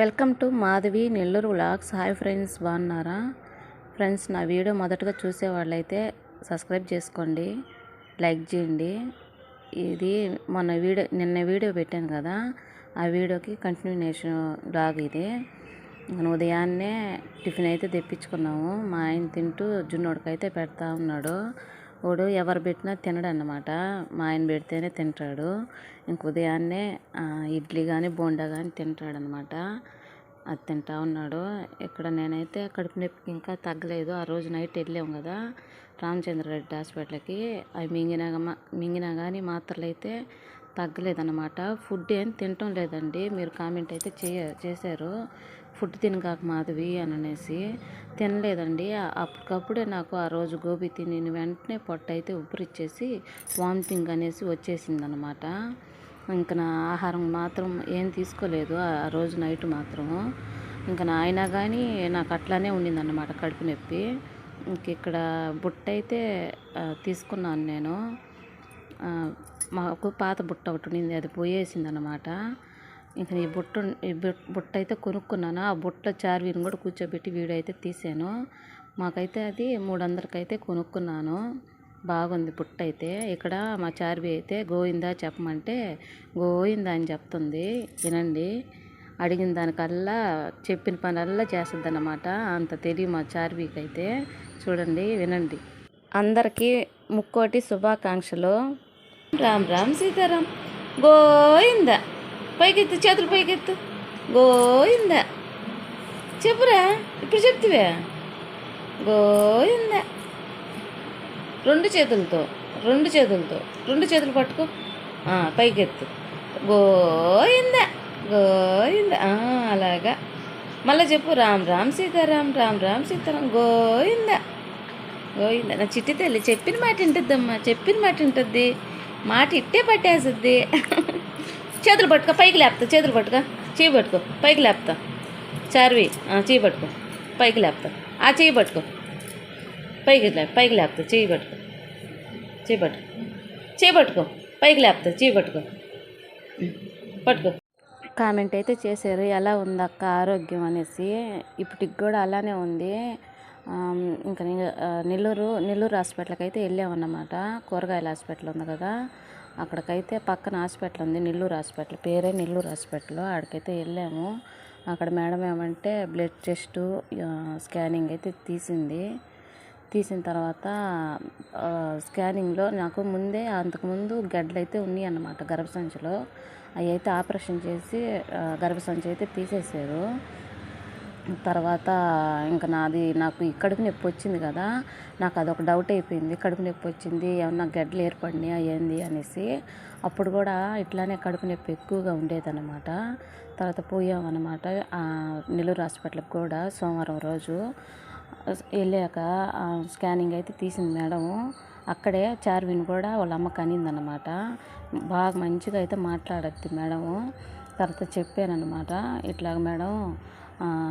Welcome to Madhavi Nellore vlogs. Hi friends బాగున్నారా? Friends నా video మొదటగా చూసేవాళ్ళైతే సబ్స్క్రైబ్ చేసుకోండి లైక్ చేయండి. ఇది మొన్న వీడియో నిన్న వీడియో పెట్టాను కదా ఆ వీడియోకి కంటిన్యూషన్ బ్లాగ్ ఇది. మనం ఉదయాన్నే టిఫిన్ అయితే తెప్పించుకున్నాము. మా ఆయన తింటూ జున్నోడికైతే పెడతా ఉన్నాడు. వాడు ఎవరు పెట్టినా తినడు అన్నమాట మా ఆయన పెడితేనే తింటాడు. ఇంక ఉదయాన్నే ఇడ్లీ కానీ బోండా కానీ తింటాడనమాట అది తింటా ఉన్నాడు. ఇక్కడ నేనైతే కడుపు నొప్పికి ఇంకా తగ్గలేదు. ఆ రోజు నైట్ వెళ్ళాము కదా రామచంద్రారెడ్డి హాస్పిటల్కి. అవి మింగినా మింగినా కానీ మాత్రలు అయితే తగ్గలేదన్నమాట. ఫుడ్ ఏం తినటం లేదండి. మీరు కామెంట్ అయితే చేయ చేశారు. ఫుడ్ తినగాక మాధవి అని అనేసి తినలేదండి. అప్పటికప్పుడే నాకు ఆ రోజు గోబీ తిని వెంటనే పొట్ట అయితే ఉబ్బరిచ్చేసి వామిటింగ్ అనేసి వచ్చేసిందనమాట. ఇంకా నా ఆహారం మాత్రం ఏం తీసుకోలేదు ఆ రోజు నైట్ మాత్రము. ఇంకా నా అయినా కానీ నాకు అట్లానే ఉండిందన్నమాట కడుపు నొప్పి. ఇంక ఇక్కడ బుట్ట అయితే తీసుకున్నాను నేను. మాకు పాత బుట్ట ఒకటి ఉండింది అది పోయేసింది అనమాట ఇంకా ఈ బుట్ట ఈ బుట్ట అయితే కొనుక్కున్నాను. ఆ బుట్ట చార్వీని కూడా కూర్చోబెట్టి వీడియో అయితే తీసాను మాకైతే అది మూడు వందలకైతే కొనుక్కున్నాను. బాగుంది బుట్ట అయితే ఇక్కడ మా చార్వి అయితే గోయిందా చెప్పమంటే గోయిందా అని చెప్తుంది. వినండి. అడిగిన దానికల్లా చెప్పిన పనల్లా చేస్తుంది అన్నమాట అంత తెలియ మా చార్వీకి అయితే చూడండి వినండి. అందరికీ ముక్కోటి శుభాకాంక్షలు. రామ్ రామ్ సీతారాం. గోయిందా పైకెత్తు చేతులు పైకెత్తు. గోయిందా చెప్పురా ఇప్పుడు చెప్తివే. గోయిందా రెండు చేతులతో రెండు చేతులతో రెండు చేతులు పట్టుకో. పైకెత్తు. గోయిందా గోయిందా అలాగా. మళ్ళీ చెప్పు రామ్ రామ్ సీతారాం రామ్ రామ్ సీతారాం. గోయిందా గోయిందా నా చిట్టి తల్లి చెప్పిన మాట వింటుందమ్మా చెప్పిన మాట వింటుంది మాట ఇట్టే పట్టేస్తుంది చేతులు పట్టుకో పైకి లేపుతా చేతులు పట్టుకో చేయి పట్టుకో పైకి లేపుతా. చార్వి ఆ, చేయి పట్టుకో పైకి లేపుతా. ఆ చేయి పట్టుకో. పైకి లే పైకి లేపుతా చేయి పట్టుకో. చేయి పట్టుకో. చేయి పట్టుకో పైకి లేపుతా చేయి పట్టుకో. పట్టుకో. కామెంట్ అయితే చేశారు ఎలా ఉంది అక్క ఆరోగ్యం అనేసి. ఇప్పటికి కూడా అలానే ఉంది. ఇంకా నెల్లూరు నెల్లూరు హాస్పిటల్కి అయితే వెళ్ళామన్నమాట. కూరగాయల హాస్పిటల్ ఉంది కదా. అక్కడికైతే పక్కన హాస్పిటల్ ఉంది నెల్లూరు హాస్పిటల్. పేరే నెల్లూరు హాస్పిటల్. ఆడికైతే వెళ్ళాము. అక్కడ మేడం ఏమంటే బ్లడ్ టెస్టు స్కానింగ్ అయితే తీసింది. తీసిన తర్వాత స్కానింగ్లో నాకు ముందే అంతకుముందు గడ్డలు అయితే ఉన్నాయి అన్నమాట గర్భసంచిలో. అవి అయితే ఆపరేషన్ చేసి గర్భసంచి అయితే తీసేసారు తర్వాత ఇంకా నాది నాకు కడుపు నొప్పి వచ్చింది కదా నాకు అదొక డౌట్ అయిపోయింది. కడుపు నొప్పి వచ్చింది ఏమన్నా గడ్డలు ఏర్పడినాయా ఏంది అనేసి. అప్పుడు కూడా ఇట్లానే కడుపు నొప్పి ఎక్కువగా ఉండేదన్నమాట. తర్వాత పోయామన్నమాట. నెల్లూరు హాస్పిటల్కి కూడా సోమవారం రోజు. వెళ్ళాక స్కానింగ్ అయితే తీసింది మేడము అక్కడే చార్విన్ కూడా వాళ్ళ అమ్మకి అనిందనమాట బాగా మంచిగా అయితే మాట్లాడద్ది మేడము తర్వాత చెప్పానమాట ఇట్లాగ మేడం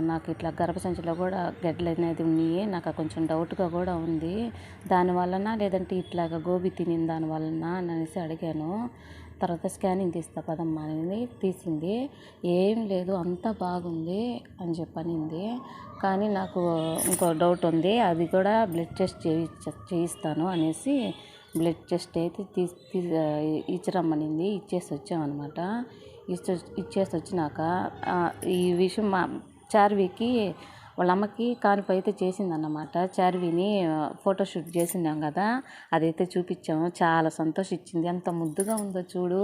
నాకు ఇట్లా గర్భసంచిలో కూడా గడ్డలు అనేది ఉన్నాయి. నాకు కొంచెం డౌట్గా కూడా ఉంది. దాని వలన లేదంటే ఇట్లాగా గోబీ తినిన దాని వలన అనేసి అడిగాను. తర్వాత స్కానింగ్ తీస్తా పదమ్మా అనేది తీసింది. ఏం లేదు అంతా బాగుంది అని చెప్పనింది. కానీ నాకు ఇంకో డౌట్ ఉంది. అది కూడా బ్లడ్ టెస్ట్ చేయి చేయిస్తాను అనేసి బ్లడ్ టెస్ట్ అయితే తీసి తీ- ఇచ్చిరమ్మనింది. ఇచ్చేసి వచ్చామన్నమాట ఇచ్చి ఇచ్చేసి వచ్చినాక ఈ విషయం మా చార్వికి వాళ్ళ అమ్మకి కానుపు అయితే చేసిందన్నమాట. చార్విని ఫోటోషూట్ చేసినాం కదా అదైతే చూపించాము చాలా సంతోషించింది ఎంత ముద్దుగా ఉందో చూడు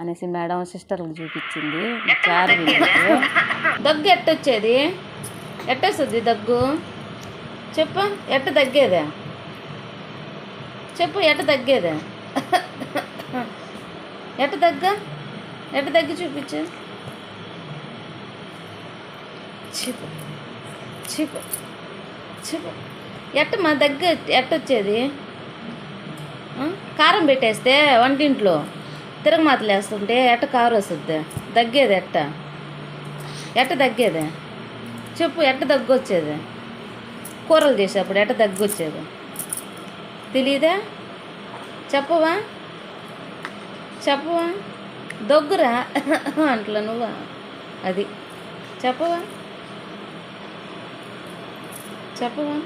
అనేసి మేడం సిస్టర్కి చూపించింది చార్వి దగ్గు ఎట్టొచ్చేది? ఎట్టొస్తుంది దగ్గు? చెప్పు ఎట్ట తగ్గేదే చెప్పు ఎట తగ్గేదే? ఎట తగ్గ? ఎట్ట తగ్గి చూపించు? చెప్పు చెప్పు చెప్పు. ఎట్ట మా దగ్గర ఎట్టొచ్చేది వచ్చేది? కారం పెట్టేస్తే వంటింట్లో తిరగమాతలు వేస్తుంటే ఎట్ట కారు వస్తుంది? తగ్గేది ఎట్ట ఎట్ట తగ్గేది? చెప్పు ఎట్ట దగ్గు వచ్చేది కూరలు చేసేప్పుడు ఎట్ట దగ్గు వచ్చేది తెలీదా? చెప్పవా? చెప్పవా? దగ్గురా? అంట్లా నువ్వా? అది. చెప్పవా? చెప్పవా?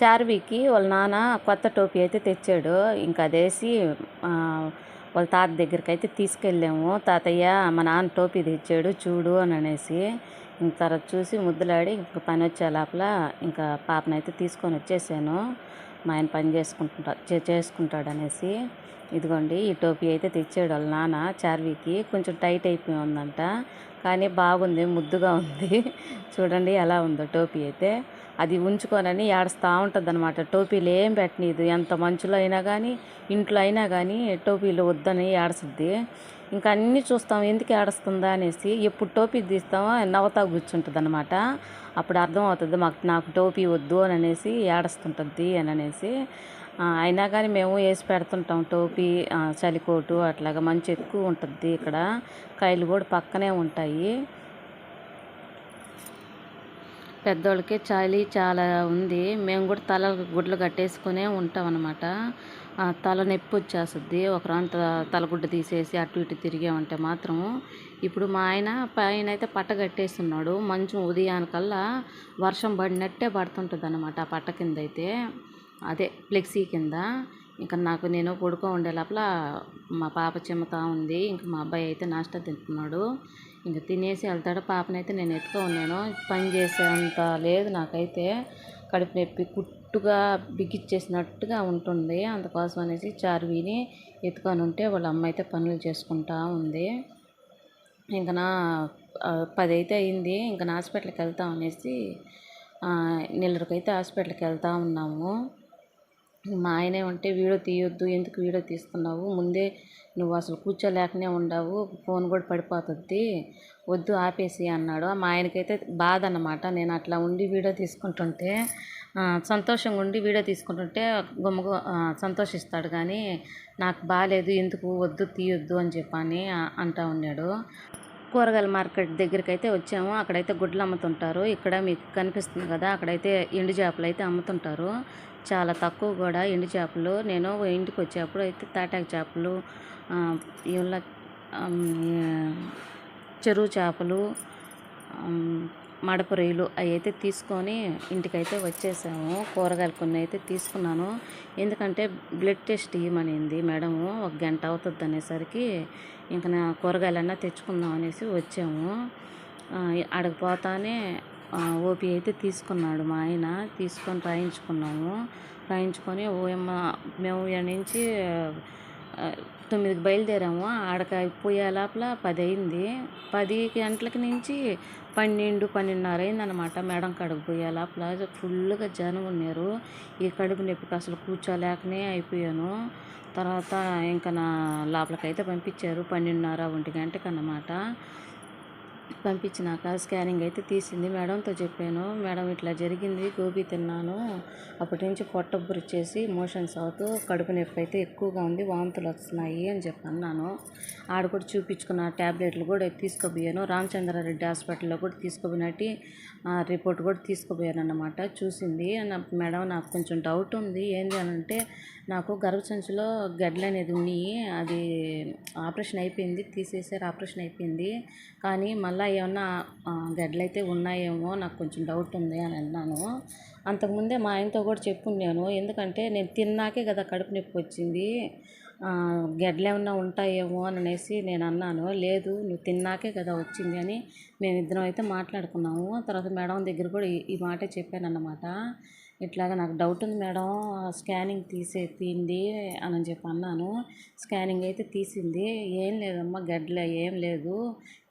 చార్వీకి వాళ్ళ నాన్న కొత్త టోపీ అయితే తెచ్చాడు. ఇంకా అదేసి వాళ్ళ తాత దగ్గరికి అయితే తీసుకెళ్ళాము. తాతయ్య మా నాన్న టోపీ తెచ్చాడు చూడు అని అనేసి తర్వాత చూసి ముద్దులాడి ఇంకా పని వచ్చే లోపల ఇంకా పాపనైతే తీసుకొని వచ్చేసాను. మా ఆయన పని చేసుకుంటుంటా చే- చేసుకుంటాడు అనేసి. ఇదిగోండి ఈ టోపీ అయితే తెచ్చాడు వాళ్ళ నాన్న చార్వీకి. కొంచెం టైట్ అయిపోయి ఉందంట. కానీ బాగుంది ముద్దుగా ఉంది. చూడండి ఎలా ఉందో టోపీ అయితే. అది ఉంచుకోనని ఏడుస్తూ ఉంటుంది అనమాట టోపీలు ఏం పెట్టనీదు. ఎంత మంచులో అయినా కానీ ఇంట్లో అయినా కానీ టోపీలు వద్దని ఏడుస్తుంది. ఇంకా అన్నీ చూస్తాం. ఎందుకు ఏడుస్తుందా అనేసి ఎప్పుడు టోపీ తీస్తామో నవ్వుతా కూర్చుంటుంది అనమాట అప్పుడు అర్థం అవుతుంది మాకు నాకు టోపీ వద్దు అని అనేసి ఏడుస్తుంటుంది అని అనేసి. అయినా కానీ మేము వేసి పెడుతుంటాం టోపీ చలికోటు అట్లాగా మంచి ఎక్కువ ఉంటుంది ఇక్కడ. కాయలు కూడా పక్కనే ఉంటాయి. పెద్దోళ్ళకి చలి చాలా ఉంది. మేము కూడా తల గుడ్లు కట్టేసుకునే ఉంటాం అనమాట తల నొప్పి వచ్చేస్తుంది. ఒకరంత తలగుడ్డ తీసేసి అటు ఇటు తిరిగామంటే మాత్రము ఇప్పుడు మా ఆయన పైన అయితే పట్ట కట్టేస్తున్నాడు మంచు ఉదయానికల్లా వర్షం పడినట్టే పడుతుంటుంది అనమాట ఆ పట్ట కింద అయితే అదే ఫ్లెక్సీ కింద. ఇంకా నాకు నేను పడుకో ఉండే లోపల మా పాప చిమ్మతా ఉంది. ఇంకా మా అబ్బాయి అయితే నాష్టా తింటున్నాడు. ఇంకా తినేసి వెళ్తాడు. పాపనైతే నేను ఎత్తుకో ఉన్నాను. పని చేసేంత లేదు నాకైతే. కడుపు నొప్పి కుట్టుగా బిగిచ్చేసినట్టుగా ఉంటుంది. అందుకోసం అనేసి చార్వీని ఎత్తుకొని ఉంటే వాళ్ళ అమ్మ అయితే పనులు చేసుకుంటా ఉంది. ఇంకా నా పది అయితే అయింది. ఇంకా నా హాస్పిటల్కి వెళ్తాం అనేసి నెల్లూరుకైతే హాస్పిటల్కి వెళ్తా ఉన్నాము. మా ఆయనే ఉంటే వీడియో తీయొద్దు ఎందుకు వీడియో తీస్తున్నావు? ముందే నువ్వు అసలు కూర్చోలేకనే ఉండవు ఫోన్ కూడా పడిపోతుంది వద్దు ఆపేసి అన్నాడు. మా ఆయనకైతే బాధ అన్నమాట. నేను అట్లా ఉండి వీడియో తీసుకుంటుంటే సంతోషంగా ఉండి వీడియో తీసుకుంటుంటే గుమ్మగు సంతోషిస్తాడు కానీ నాకు బాగాలేదు ఎందుకు వద్దు తీయొద్దు అని చెప్పని అంటా ఉన్నాడు. కూరగాయల మార్కెట్ దగ్గరికి అయితే వచ్చాము. అక్కడైతే గుడ్లు అమ్ముతుంటారు. ఇక్కడ మీకు కనిపిస్తుంది కదా అక్కడైతే ఎండు చేపలు అయితే అమ్ముతుంటారు. చాలా తక్కువ కూడా ఎండు చేపలు. నేను ఇంటికి వచ్చేప్పుడు అయితే తాటాకు చేపలు ఆ, చెరువు చేపలు మడప రొయ్యలు అవి అయితే తీసుకొని ఇంటికైతే వచ్చేసాము. కూరగాయలు కొన్ని అయితే తీసుకున్నాను. ఎందుకంటే బ్లడ్ టెస్ట్ ఇవ్వమనింది మేడము ఒక గంట అవుతుంది అనేసరికి ఇంకా నా కూరగాయలన్నా తెచ్చుకుందాం అనేసి వచ్చాము. అడగపోతానే ఓపీ అయితే తీసుకున్నాడు. మా ఆయన తీసుకొని రాయించుకున్నాము. రాయించుకొని ఓఎమ్మ మేము ఈడ నుంచి తొమ్మిదికి బయలుదేరాము. ఆడక పోయే లోపల పది అయింది పది గంటలకి నుంచి పన్నెండు పన్నెండున్నర అయిందనమాట మేడం కడుపు పోయే లోపల. ఫుల్గా జనం ఉన్నారు. ఈ కడుపు నొప్పికి అసలు కూర్చోలేకనే అయిపోయాను. తర్వాత ఇంకా నా లోపలికైతే పంపించారు పన్నెండున్నర ఒంటి గంటకి అన్నమాట పంపించినాక స్కానింగ్ అయితే తీసింది. మేడంతో చెప్పాను మేడం ఇట్లా జరిగింది గోబీ తిన్నాను. అప్పటి నుంచి పొట్ట బురిచేసి మోషన్స్ అవుతూ కడుపు నొప్పి అయితే ఎక్కువగా ఉంది వాంతులు వస్తున్నాయి అని చెప్పి అన్నాను. ఆడ కూడా చూపించుకున్న ట్యాబ్లెట్లు కూడా తీసుకోబోయాను రామచంద్రారెడ్డి హాస్పిటల్లో కూడా తీసుకోబోయినట్టు రిపోర్ట్ కూడా తీసుకుపోయాను అన్నమాట చూసింది మేడం నాకు కొంచెం డౌట్ ఉంది. ఏంది అని అంటే నాకు గర్భసంచిలో గడ్డలు అనేది ఉన్నాయి. అది ఆపరేషన్ అయిపోయింది తీసేసారు ఆపరేషన్ అయిపోయింది. కానీ మళ్ళీ ఏమన్నా గడ్డలైతే గడ్డలు అయితే ఉన్నాయేమో నాకు కొంచెం డౌట్ ఉంది అని అన్నాను. అంతకుముందే మా ఆయనతో కూడా చెప్పున్నాను ఎందుకంటే నేను తిన్నాకే కదా కడుపు నొప్పి వచ్చింది. గడ్డలు ఏమన్నా ఉంటాయేమో అని అనేసి నేను అన్నాను. లేదు నువ్వు తిన్నాకే కదా వచ్చింది అని మేమిద్దరం అయితే మాట్లాడుకున్నాము. తర్వాత మేడం దగ్గర కూడా ఈ- ఈ మాటే చెప్పాను అన్నమాట ఇట్లాగా నాకు డౌట్ ఉంది మేడం స్కానింగ్ తీసే తీంది అని చెప్పి అన్నాను. స్కానింగ్ అయితే తీసింది. ఏం లేదమ్మా గడ్డలే ఏం లేదు.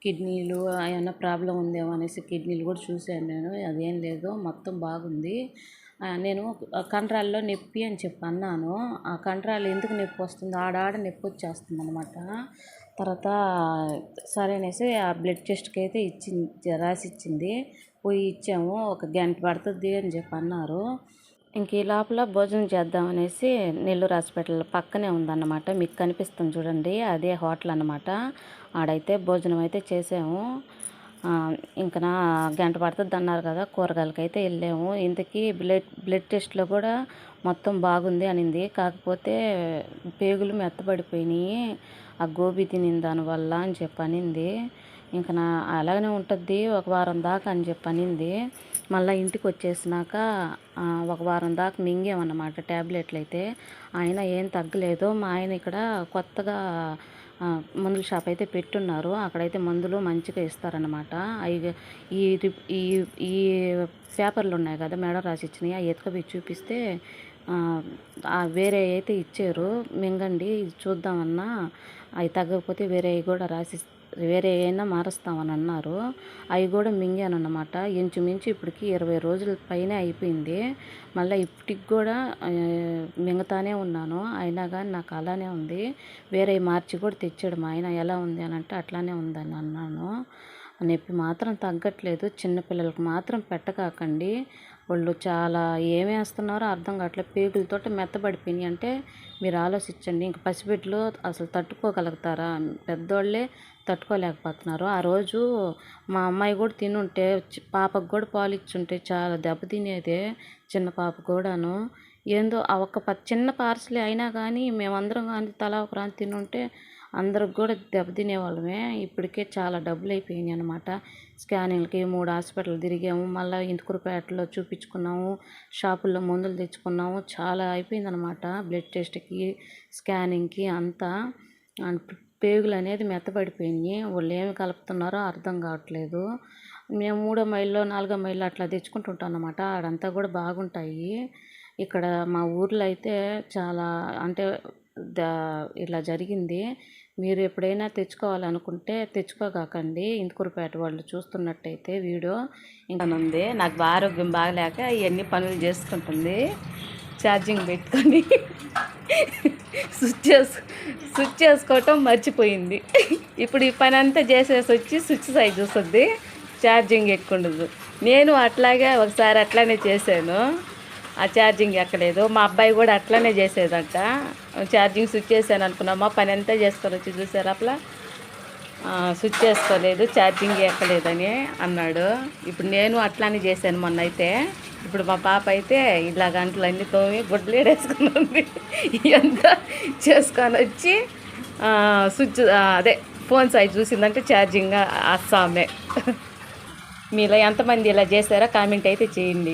కిడ్నీలు ఏమన్నా ప్రాబ్లం ఉందేమో అనేసి కిడ్నీలు కూడా చూశాను నేను. అదేం లేదు మొత్తం బాగుంది. నేను కండరాల్లో నొప్పి అని చెప్పి అన్నాను. ఆ కండరాలు ఎందుకు నొప్పి వస్తుంది? ఆడాడ నొప్పి వచ్చేస్తుంది అనమాట తర్వాత సరే అనేసి ఆ బ్లడ్ టెస్ట్కి అయితే ఇచ్చింది రాసి ఇచ్చింది పోయి ఇచ్చాము ఒక గంట పడుతుంది అని చెప్పి అన్నారు. ఇంక ఈ లోపల భోజనం చేద్దాం అనేసి నెల్లూరు హాస్పిటల్ పక్కనే ఉందన్నమాట. మీకు కనిపిస్తుంది చూడండి అదే హోటల్ అనమాట ఆడైతే భోజనం అయితే చేసాము. ఇంకా నా గంట పడుతుంది అన్నారు కదా కూరగాయలకి అయితే వెళ్ళాము. ఇంతకీ బ్లడ్ బ్లడ్ టెస్ట్లో కూడా మొత్తం బాగుంది అనింది. కాకపోతే పేగులు మెత్తబడిపోయినాయి. ఆ గోబీ తినిన దానివల్ల అని చెప్పి అనింది. ఇంకా నా అలాగనే ఉంటుంది ఒక వారం దాకా అని చెప్పి అనింది. మళ్ళీ ఇంటికి వచ్చేసినాక ఒక వారం దాకా మింగామన్నమాట ట్యాబ్లెట్లు అయితే. ఆయన ఏం తగ్గలేదు మా ఆయన ఇక్కడ కొత్తగా మందుల షాప్ అయితే పెట్టున్నారు. అక్కడైతే మందులు మంచిగా ఇస్తారనమాట అవి ఈ ఈ ఈ పేపర్లు ఉన్నాయి కదా మేడం రాసి ఇచ్చినాయి అవి ఎత్తుకపోయి చూపిస్తే వేరే అయితే ఇచ్చారు. మింగండి ఇది చూద్దామన్నా. అవి తగ్గకపోతే వేరే కూడా రాసి వేరే అయినా మారుస్తామని అన్నారు. అవి కూడా మింగానన్నమాట ఇంచుమించు ఇప్పటికి ఇరవై రోజుల పైనే అయిపోయింది. మళ్ళీ ఇప్పటికి కూడా మింగతానే ఉన్నాను. అయినా కానీ నాకు అలానే ఉంది. వేరే మార్చి కూడా తెచ్చాడు మా ఆయన. ఎలా ఉంది అని అంటే అట్లానే ఉందని అన్నాను. నొప్పి మాత్రం తగ్గట్లేదు. చిన్నపిల్లలకు మాత్రం పెట్టకాకండి. వాళ్ళు చాలా ఏమేస్తున్నారో అర్థం కావట్లేదు. పేగులతోటి మెత్తబడిపోయినాయి. అంటే మీరు ఆలోచించండి ఇంక పసిబిడ్డలు అసలు తట్టుకోగలుగుతారా? పెద్దోళ్ళే తట్టుకోలేకపోతున్నారు. ఆ రోజు మా అమ్మాయి కూడా తినుంటే పాపకు కూడా పాలు ఇచ్చుంటే చాలా దెబ్బ తినేదే చిన్న పాప కూడాను. ఏందో ఆ ఒక్క ప- చిన్న పార్సలే అయినా కానీ మేమందరం కానీ తలా ఒక రాని తినుంటే అందరికి కూడా దెబ్బతినే వాళ్ళమే ఇప్పటికే చాలా డబ్బులు అయిపోయినాయి అనమాట స్కానింగ్లకి మూడు హాస్పిటల్ తిరిగాము. మళ్ళీ ఇందుకురుపేటలో చూపించుకున్నాము. షాపుల్లో మందులు తెచ్చుకున్నాము. చాలా అయిపోయిందనమాట బ్లడ్ టెస్ట్కి స్కానింగ్కి అంతా. అండ్ పేగులు అనేది మెత్తబడిపోయినాయి. వాళ్ళు ఏమి కలుపుతున్నారో అర్థం కావట్లేదు. మేము మూడో మైల్లో నాలుగో మైల్లో అట్లా తెచ్చుకుంటుంటాం అన్నమాట ఆడంతా కూడా బాగుంటాయి. ఇక్కడ మా ఊర్లో అయితే చాలా అంటే ద ఇలా జరిగింది. మీరు ఎప్పుడైనా తెచ్చుకోవాలనుకుంటే తెచ్చుకోగాకండి. ఇందుకూరుపేట వాళ్ళు చూస్తున్నట్టయితే వీడియో ఇంకా ఉంది. నాకు ఆరోగ్యం బాగలేక ఇవన్నీ పనులు చేసుకుంటుంది. ఛార్జింగ్ పెట్టుకొని స్విచ్ చేసు స్విచ్ చేసుకోవటం మర్చిపోయింది. ఇప్పుడు ఈ పని అంతా చేసేసి వచ్చి స్విచ్ సైజ్ చూస్తుంది ఛార్జింగ్ ఎక్కుండదు నేను అట్లాగే ఒకసారి అట్లానే చేశాను. ఆ ఛార్జింగ్ ఎక్కలేదు. మా అబ్బాయి కూడా అట్లానే చేసేదంట. ఛార్జింగ్ స్విచ్ చేశాను అనుకున్నామా పని అంతా చేసుకొని వచ్చి చూసారు అట్లా స్విచ్ చేసుకోలేదు. ఛార్జింగ్ ఎక్కలేదని అన్నాడు. ఇప్పుడు నేను అట్లానే చేశాను మొన్న అయితే ఇప్పుడు మా పాప అయితే ఇలా గంటలు అన్ని తోమి గుడ్లు ఎంత చేసుకొని వచ్చి స్విచ్ అదే ఫోన్ సైజ్ చూసిందంటే ఛార్జింగ్ అస్సామే మీలో ఎంతమంది ఇలా చేశారో కామెంట్ అయితే చేయండి.